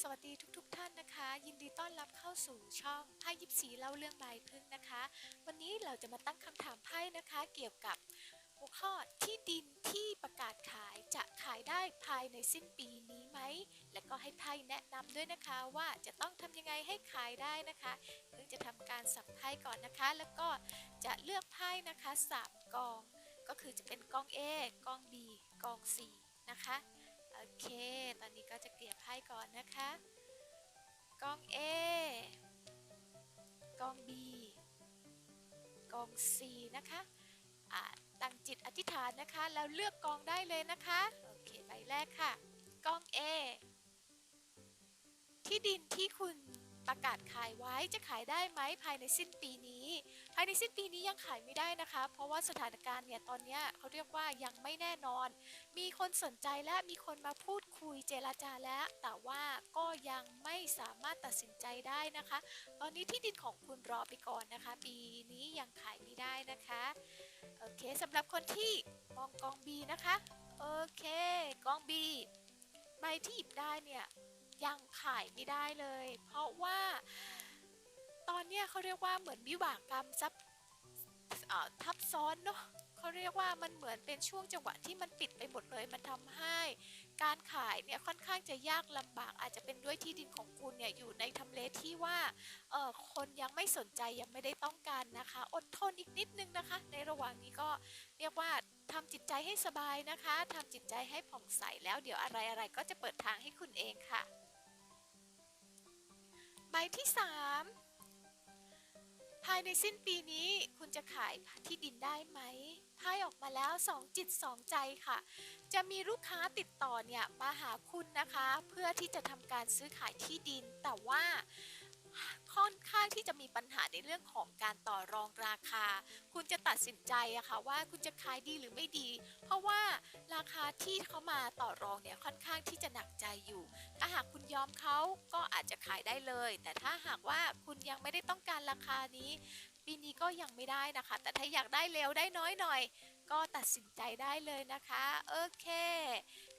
สวัสดีทุกๆทท่านนะคะ ยินดีต้อนรับเข้าสู่ช่องไพ่ยิปซีเล่าเรื่องใบพึ่งนะคะ วันนี้เราจะมาตั้งคำถามไพ่นะคะ เกี่ยวกับหัวข้อที่ดินที่ประกาศขายจะขายได้ภายในสิ้นปีนี้ไหม และก็ให้ไพ่แนะนำด้วยนะคะว่าจะต้องทำยังไงให้ขายได้นะคะเพิ่งจะทำการสับไพ่ก่อนนะคะ แล้วก็จะเลือกไพ่นะคะสามกอง ก็คือจะเป็นกอง A กอง B กอง C นะคะ โอเค ตอนนี้ก็จะเกลี่ยไพ่ก่อนนะคะ กอง A กอง B กอง C นะคะตั้งจิตอธิษฐานนะคะ แล้วเลือกกองได้เลยนะคะ โอเค ใบแรกค่ะ กอง A ที่ดินที่คุณ ประกาศขายไว้จะขายได้ไหมภายในสิ้นปีนี้ ภายในสิ้นปีนี้ยังขายไม่ได้นะคะ เพราะว่าสถานการณ์เนี่ยตอนนี้เขาเรียกว่ายังไม่แน่นอน มีคนสนใจและมีคนมาพูดคุยเจรจาแล้ว แต่ว่าก็ยังไม่สามารถตัดสินใจได้นะคะ ตอนนี้ที่ดินของคุณรอไปก่อนนะคะ ปีนี้ยังขายไม่ได้นะคะโอเคสำหรับคนที่มองกอง B นะคะโอเคกอง B ใบที่หยิบได้เนี่ย ยังขายไม่ได้เลย เพราะว่าตอนเนี้ยเขาเรียกว่าเหมือนวิบากกรรมซับทับซ้อนเนาะเขาเรียกว่ามันเหมือนเป็นช่วงจังหวะที่มันปิดไปหมดเลย มันทำให้ การขายเนี่ยค่อนข้างจะยากลำบาก อาจจะเป็นด้วยที่ดินของคุณเนี่ยอยู่ในทำเลที่ว่าเออคนยังไม่สนใจยังไม่ได้ต้องการนะคะ อดทนอีกนิดนึงนะคะ ในระหว่างนี้ก็เรียกว่าทำจิตใจให้สบายนะคะทำจิตใจให้ผ่องใสแล้วเดี๋ยวอะไรอะไรก็จะเปิดทางให้คุณเองค่ะายที่ 3 ภายในสิ้นปีนี้คุณจะขายที่ดินได้ไหมไพ่ออกมาแล้ว 2 จิต 2 ใจค่ะ จะมีลูกค้าติดต่อเนี่ยมาหาคุณนะคะ เพื่อที่จะทำการซื้อขายที่ดินแต่ว่า ค่อนข้างที่จะมีปัญหาในเรื่องของการต่อรองราคา คุณจะตัดสินใจอะค่ะว่าคุณจะขายดีหรือไม่ดี เพราะว่าราคาที่เขามาต่อรองเนี่ยค่อนข้างที่จะหนักใจอยู่ ถ้าหากคุณยอมเขาก็อาจจะขายได้เลย แต่ถ้าหากว่าคุณยังไม่ได้ต้องการราคานี้ปีนี้ก็ยังไม่ได้นะคะ แต่ถ้าอยากได้เร็วได้น้อยหน่อย ก็ตัดสินใจได้เลยนะคะ โอเค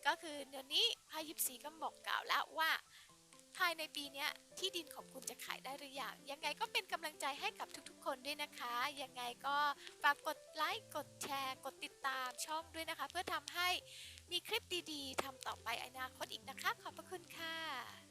ก็คือเดี๋ยวนี้พายิปซีก็บอกกล่าวแล้วว่า ภายในปีนี้ที่ดินของคุณจะขายได้หรือยัง ยังไงก็เป็นกำลังใจให้กับทุกๆ คนด้วยนะคะ ยังไงก็ฝากกดไลค์ กดแชร์ กดติดตามช่องด้วยนะคะ เพื่อทำให้มีคลิปดีๆทำต่อไปอนาคตอีกนะคะ ขอบพระคุณค่ะ